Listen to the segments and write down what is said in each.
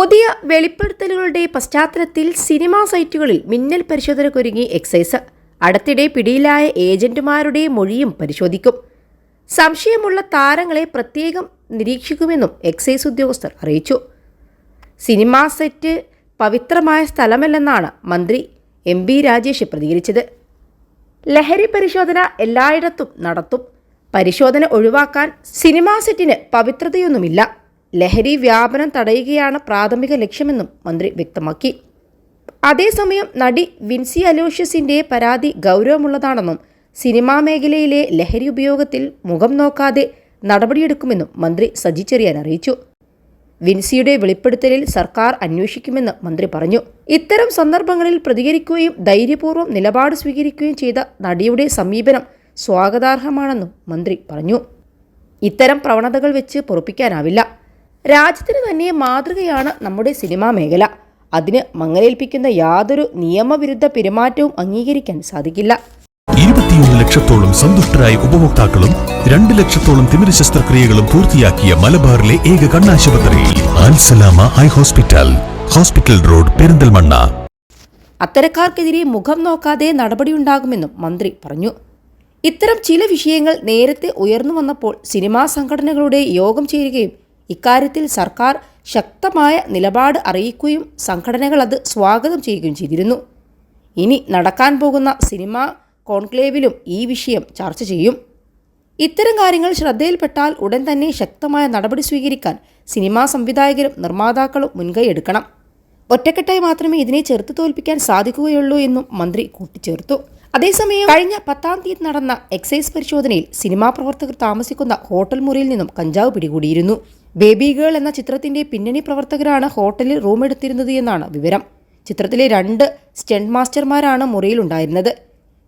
പുതിയ വെളിപ്പെടുത്തലുകളുടെ പശ്ചാത്തലത്തിൽ സിനിമാ സൈറ്റുകളിൽ മിന്നൽ പരിശോധനക്കൊരുങ്ങി എക്സൈസ്. അടുത്തിടെ പിടിയിലായ ഏജന്റുമാരുടെ മൊഴിയും പരിശോധിക്കും. സംശയമുള്ള താരങ്ങളെ പ്രത്യേകം നിരീക്ഷിക്കുമെന്നും എക്സൈസ് ഉദ്യോഗസ്ഥർ അറിയിച്ചു. സിനിമാ സെറ്റ് പവിത്രമായ സ്ഥലമല്ലെന്നാണ് മന്ത്രി എം ബി രാജേഷ് പ്രതികരിച്ചത്. ലഹരി പരിശോധന എല്ലായിടത്തും നടത്തും. പരിശോധന ഒഴിവാക്കാൻ സിനിമാ സെറ്റിന് പവിത്രതയൊന്നുമില്ല. ലഹരി വ്യാപനം തടയുകയാണ് പ്രാഥമിക ലക്ഷ്യമെന്നും മന്ത്രി വ്യക്തമാക്കി. അതേസമയം നടി വിൻസി അലോഷ്യസിന്റെ പരാതി ഗൗരവമുള്ളതാണെന്നും സിനിമാ മേഖലയിലെ ലഹരി ഉപയോഗത്തിൽ മുഖം നോക്കാതെ നടപടിയെടുക്കുമെന്നും മന്ത്രി സജി ചെറിയാൻ അറിയിച്ചു. വിൻസിയുടെ വെളിപ്പെടുത്തലിൽ സർക്കാർ അന്വേഷിക്കുമെന്ന് മന്ത്രി പറഞ്ഞു. ഇത്തരം സന്ദർഭങ്ങളിൽ പ്രതികരിക്കുകയും ധൈര്യപൂർവം നിലപാട് സ്വീകരിക്കുകയും ചെയ്ത നടിയുടെ സമീപനം സ്വാഗതാർഹമാണെന്നും മന്ത്രി പറഞ്ഞു. ഇത്തരം പ്രവണതകൾ വെച്ച് പൊറുപ്പിക്കാനാവില്ല. രാജ്യത്തിന് തന്നെ മാതൃകയാണ് നമ്മുടെ സിനിമാ മേഖല. അതിന് മങ്ങലേൽപ്പിക്കുന്ന യാതൊരു നിയമവിരുദ്ധ പെരുമാറ്റവും അംഗീകരിക്കാൻ സാധിക്കില്ല. ഇരുപത്തിയൊന്ന് ലക്ഷത്തോളം സന്തുഷ്ടരായ ഉപഭോക്താക്കളും രണ്ട് ലക്ഷത്തോളം തിമിര ശസ്ത്രക്രിയകളും പൂർത്തിയാക്കിയ മലബാറിലെ ഏക കണ്ണാശുപത്രിയിൽ Al Salama eye hospital hospital road Perinthalmanna. അത്തരക്കാർക്കെതിരെ മുഖം നോക്കാതെ നടപടിയുണ്ടാകുമെന്നും മന്ത്രി പറഞ്ഞു. ഇത്തരം ചില വിഷയങ്ങൾ നേരത്തെ ഉയർന്നു വന്നപ്പോൾ സിനിമാ സംഘടനകളുടെ യോഗം ചേരുകയും ഇക്കാര്യത്തിൽ സർക്കാർ ശക്തമായ നിലപാട് അറിയിക്കുകയും സംഘടനകൾ അത് സ്വാഗതം ചെയ്യുകയും ചെയ്തിരുന്നു. ഇനി നടക്കാൻ പോകുന്ന സിനിമ കോൺക്ലേവിലും ഈ വിഷയം ചർച്ച ചെയ്യും. ഇത്തരം കാര്യങ്ങൾ ശ്രദ്ധയിൽപ്പെട്ടാൽ ഉടൻ തന്നെ ശക്തമായ നടപടി സ്വീകരിക്കാൻ സിനിമാ സംവിധായകരും നിർമ്മാതാക്കളും മുൻകൈ എടുക്കണം. ഒറ്റക്കെട്ടായി മാത്രമേ ഇതിനെ ചെറുത്തു തോൽപ്പിക്കാൻ സാധിക്കുകയുള്ളൂ എന്നും മന്ത്രി കൂട്ടിച്ചേർത്തു. അതേസമയം കഴിഞ്ഞ പത്താം തീയതി നടന്ന എക്സൈസ് പരിശോധനയിൽ സിനിമാ പ്രവർത്തകർ താമസിക്കുന്ന ഹോട്ടൽ മുറിയിൽ നിന്നും കഞ്ചാവ് പിടികൂടിയിരുന്നു. ബേബി ഗേൾ എന്ന ചിത്രത്തിന്റെ പിന്നണി പ്രവർത്തകരാണ് ഹോട്ടലിൽ റൂം എടുത്തിരുന്നത് എന്നാണ് വിവരം. ചിത്രത്തിലെ രണ്ട് സ്റ്റെൻഡ് മാസ്റ്റർമാരാണ് മുറിയിലുണ്ടായിരുന്നത്.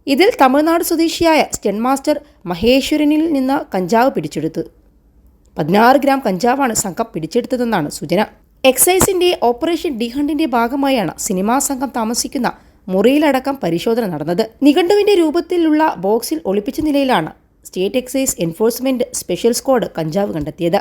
ഇതിൽ തമിഴ്നാട് സ്വദേശിയായ സ്റ്റെൻഡ് മാസ്റ്റർ മഹേശ്വരനിൽ നിന്ന് കഞ്ചാവ് പിടിച്ചെടുത്തു. പതിനാറ് ഗ്രാം കഞ്ചാവാണ് സംഘം പിടിച്ചെടുത്തതെന്നാണ് സൂചന. എക്സൈസിന്റെ ഓപ്പറേഷൻ ഡിഹണ്ടിന്റെ ഭാഗമായാണ് സിനിമാ സംഘം താമസിക്കുന്ന മുറിയിലടക്കം പരിശോധന നടന്നത്. നിഘണ്ടുവിന്റെ രൂപത്തിലുള്ള ബോക്സിൽ ഒളിപ്പിച്ച നിലയിലാണ് state excise enforcement special squad കഞ്ചാവ് കണ്ടെത്തിയത്.